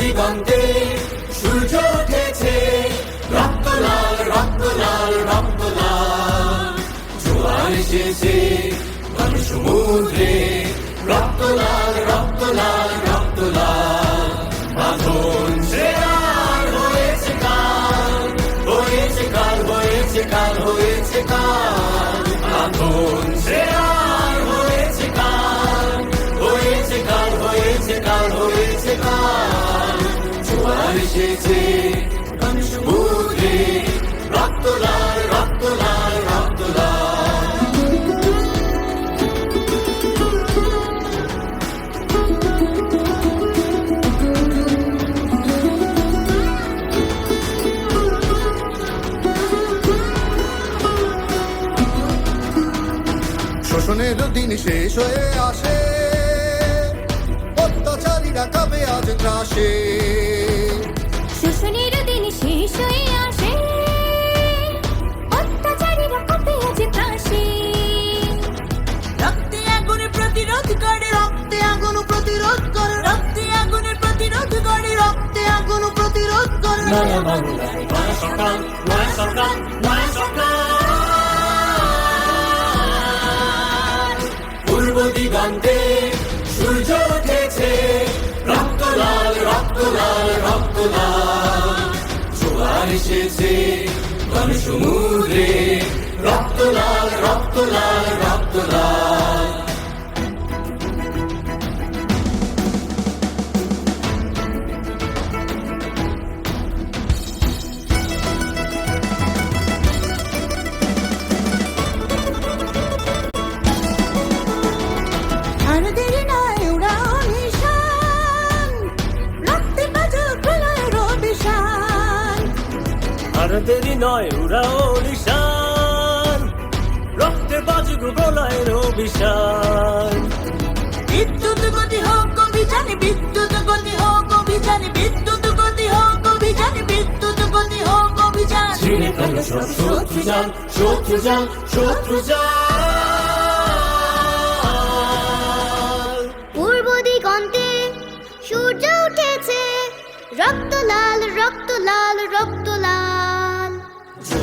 দিগন্তে সূর্য উঠেছে। রক্ত লাল রক্ত লাল রক্ত লাল জোয়ার এসেছে সমুদ্রে। রক্ত লাল রক্ত লাল রক্ত লাল বাঁধন সে আর হয়েছে কাল হয়েছে কাল হয়েছে কাল হয়েছে কাল। বাঁধন সে আর হয়েছে কাল হয়েছে কাল হয়েছে কাল হয়েছে কাল। ঘন সমুদ্রে রক্ত লাল রক্ত লাল রক্ত শোষণের দিন শেষ হয়ে আসে। অত্যাচারীরা কবে আজ ত্রাসে। নয়া বাংলায় নয়া সকাল নয়া সকাল নয়া সকাল পূর্ব দিগন্তে সূর্য উঠেছে। রক্ত লাল রক্ত লাল রক্ত লাল এসেছে ঘন রক্ত লাল রক্ত লাল রক্ত লাল আর দেরি নয় উড়াও নিশান রক্তে বাজুক গলায় অভিশান। বিদ্যুৎ গতি হোক অভিযানে বিদ্যুৎ গতি হোক অভিযানে বিদ্যুৎ গতি হোক অভিযানে বিদ্যুৎ গতি হোক অভিযান। ছিঁড়ে ফেলো সব শত্রু যান শত্রু যান শত্রু যান। পূর্ব দিগন্তে সূর্য উঠেছে। রক্ত লাল রক্ত লাল রক্ত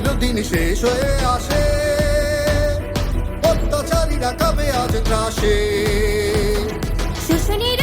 দিনের দিন শেষ হয়ে আসে। অত্যাচারীরা কবে আজ ত্রাসে। শোষণের